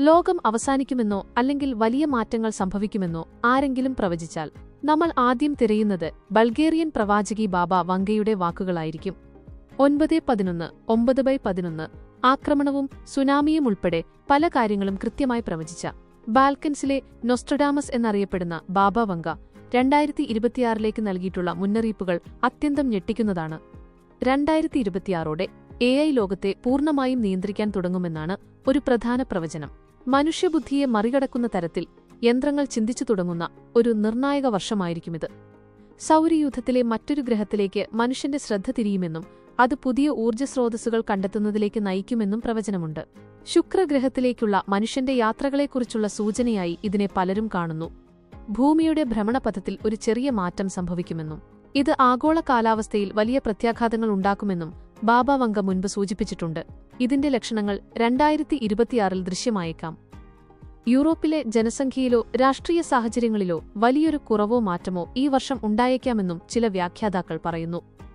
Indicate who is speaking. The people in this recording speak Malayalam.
Speaker 1: ലോകം അവസാനിക്കുമെന്നോ അല്ലെങ്കിൽ വലിയ മാറ്റങ്ങൾ സംഭവിക്കുമെന്നോ ആരെങ്കിലും പ്രവചിച്ചാൽ. നമ്മൾ ആദ്യം തിരയുന്നത് ബൾഗേറിയൻ പ്രവാചകി ബാബ വങ്കയുടെ വാക്കുകളായിരിക്കും. ഒൻപത് പതിനൊന്ന് ഒമ്പത് ബൈ പതിനൊന്ന് ആക്രമണവും സുനാമിയും ഉൾപ്പെടെ പല കാര്യങ്ങളും കൃത്യമായി പ്രവചിച്ച ബാൽക്കൻസിലെ നൊസ്ട്രഡാമസ് എന്നറിയപ്പെടുന്ന ബാബ വങ്ക രണ്ടായിരത്തി ഇരുപത്തിയാറിലേക്ക് നൽകിയിട്ടുള്ള മുന്നറിയിപ്പുകൾ അത്യന്തം ഞെട്ടിക്കുന്നതാണ്. രണ്ടായിരത്തി ഇരുപത്തിയാറോടെ എ ഐ ലോകത്തെ പൂർണമായും നിയന്ത്രിക്കാൻ തുടങ്ങുമെന്നാണ് ഒരു പ്രധാന പ്രവചനം. മനുഷ്യബുദ്ധിയെ മറികടക്കുന്ന തരത്തിൽ യന്ത്രങ്ങൾ ചിന്തിച്ചു തുടങ്ങുന്ന ഒരു നിർണായക വർഷമായിരിക്കുമിത്. സൗരയൂഥത്തിലെ മറ്റൊരു ഗ്രഹത്തിലേക്ക് മനുഷ്യന്റെ ശ്രദ്ധ തിരിയുമെന്നും അത് പുതിയ ഊർജ സ്രോതസ്സുകൾ കണ്ടെത്തുന്നതിലേക്ക് നയിക്കുമെന്നും പ്രവചനമുണ്ട്. ശുക്രഗ്രഹത്തിലേക്കുള്ള മനുഷ്യന്റെ യാത്രകളെക്കുറിച്ചുള്ള സൂചനയായി ഇതിനെ പലരും കാണുന്നു. ഭൂമിയുടെ ഭ്രമണപഥത്തിൽ ഒരു ചെറിയ മാറ്റം സംഭവിക്കുമെന്നും ഇത് ആഗോള കാലാവസ്ഥയിൽ വലിയ പ്രത്യാഘാതങ്ങൾ ഉണ്ടാക്കുമെന്നും ബാബ വങ്ക മുൻപ് സൂചിപ്പിച്ചിട്ടുണ്ട്. ഇതിന്റെ ലക്ഷണങ്ങൾ രണ്ടായിരത്തി ഇരുപത്തിയാറിൽ ദൃശ്യമായേക്കാം. യൂറോപ്പിലെ ജനസംഖ്യയിലോ രാഷ്ട്രീയ സാഹചര്യങ്ങളിലോ വലിയൊരു കുറവോ മാറ്റമോ ഈ വർഷം ഉണ്ടായേക്കാമെന്നും ചില വ്യാഖ്യാതാക്കൾ പറയുന്നു.